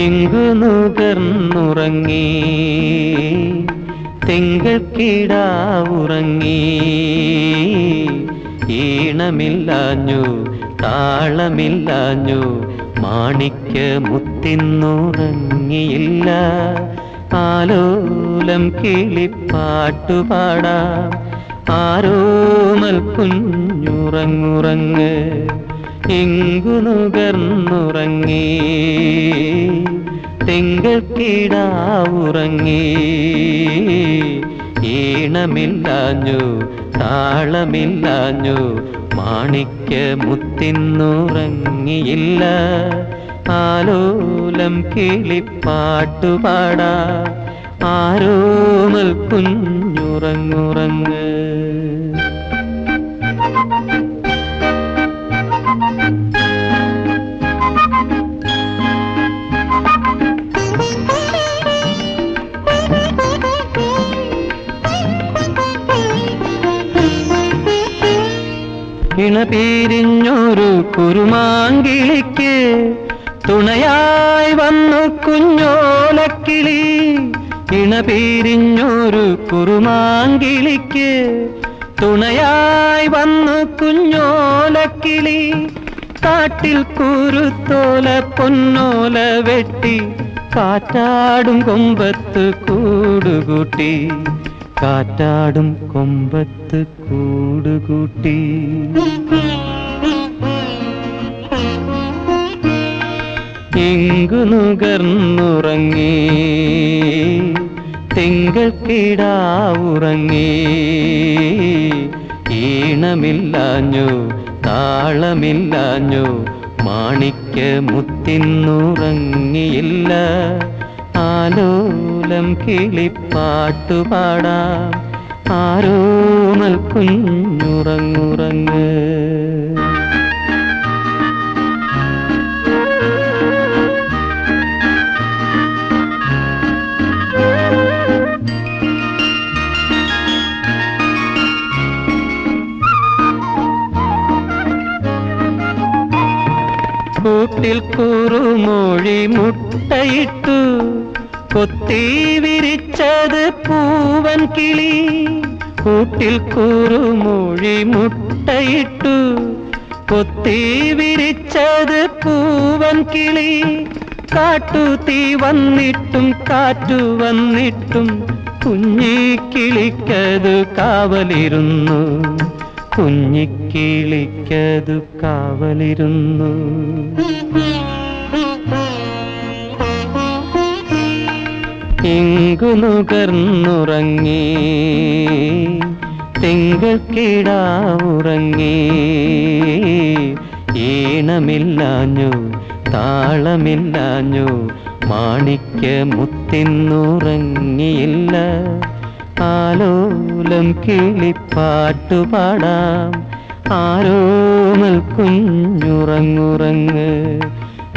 എങ്കു നുകർന്നുറങ്ങി തിങ്കൾക്കിടാവുറങ്ങി ഈണമില്ലാഞ്ഞു താളമില്ലാഞ്ഞു മാണിക്യ മുത്തിന്നുറങ്ങിയില്ല ആലോലം കിളിപ്പാട്ടുപാടാം ആരോമൽ കുഞ്ഞുറങ്ങുറങ്ങ് എങ്കു നുകർന്നുറങ്ങി തിങ്കൾക്കിടാവുറങ്ങി ഈണമില്ലാഞ്ഞു താളമില്ലാഞ്ഞു മാണിക്യ മുത്തിന്നുറങ്ങിയില്ല. ആലോലം കിളിപ്പാട്ടുപാടാ. ആരോമൽ കുഞ്ഞുറങ്ങുറങ്ങ് പിരിഞ്ഞൊരു കുരുമാങ്കിളിക്ക് തുണയായി വന്നു കുഞ്ഞോലക്കിളി. ഇണപിരിഞ്ഞൊരു കുരുമാങ്കിളിക്ക് തുണയായി വന്നു കുഞ്ഞോലക്കിളി. കാട്ടിൽ കുരുത്തോല പൊന്നോല വെട്ടി കാറ്റാടും കൊമ്പത്ത് കൂടുകൂട്ടി. കാറ്റാടും കൊമ്പത്ത് കൂടുകൂട്ടി. എങ്കു തിങ്കൾ കിടാവുറങ്ങി ഈണമില്ലാഞ്ഞു താളമില്ലാഞ്ഞു മാണിക്യ മുത്തിന്നുറങ്ങിയില്ല ആലോലം കിളിപ്പാട്ടുപാടാം ആരോമൽ കുഞ്ഞുറങ്ങുറങ്ങ് കൂട്ടിൽ കുറുമൊഴി മുട്ടയിട്ടു. കൊത്തി വിരിച്ചത് പൂവൻ കിളി. കൂട്ടിൽ കുറുമൊഴി മുട്ടയിട്ടു. കൊത്തി വിരിച്ചത് പൂവൻ കിളി. കാട്ടു തീ വന്നിട്ടും കാറ്റു വന്നിട്ടും കുഞ്ഞിക്കിളിക്കതു കാവലിരുന്നു. കുഞ്ഞിക്കിളിക്കതു കാവലിരുന്നു. ഇങ്കു നുകർന്നുറങ്ങി. തിങ്കൾക്കിടാവുറങ്ങി ഈണമില്ലാഞ്ഞു താളമില്ലാഞ്ഞു മാണിക്യ മുത്തിന്നുറങ്ങിയില്ല ആലോലം കിളിപ്പാട്ടുപാടാം ആരോമൽ കുഞ്ഞുറങ്ങുറങ്ങ്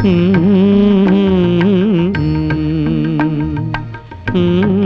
ഉം Mm-hmm.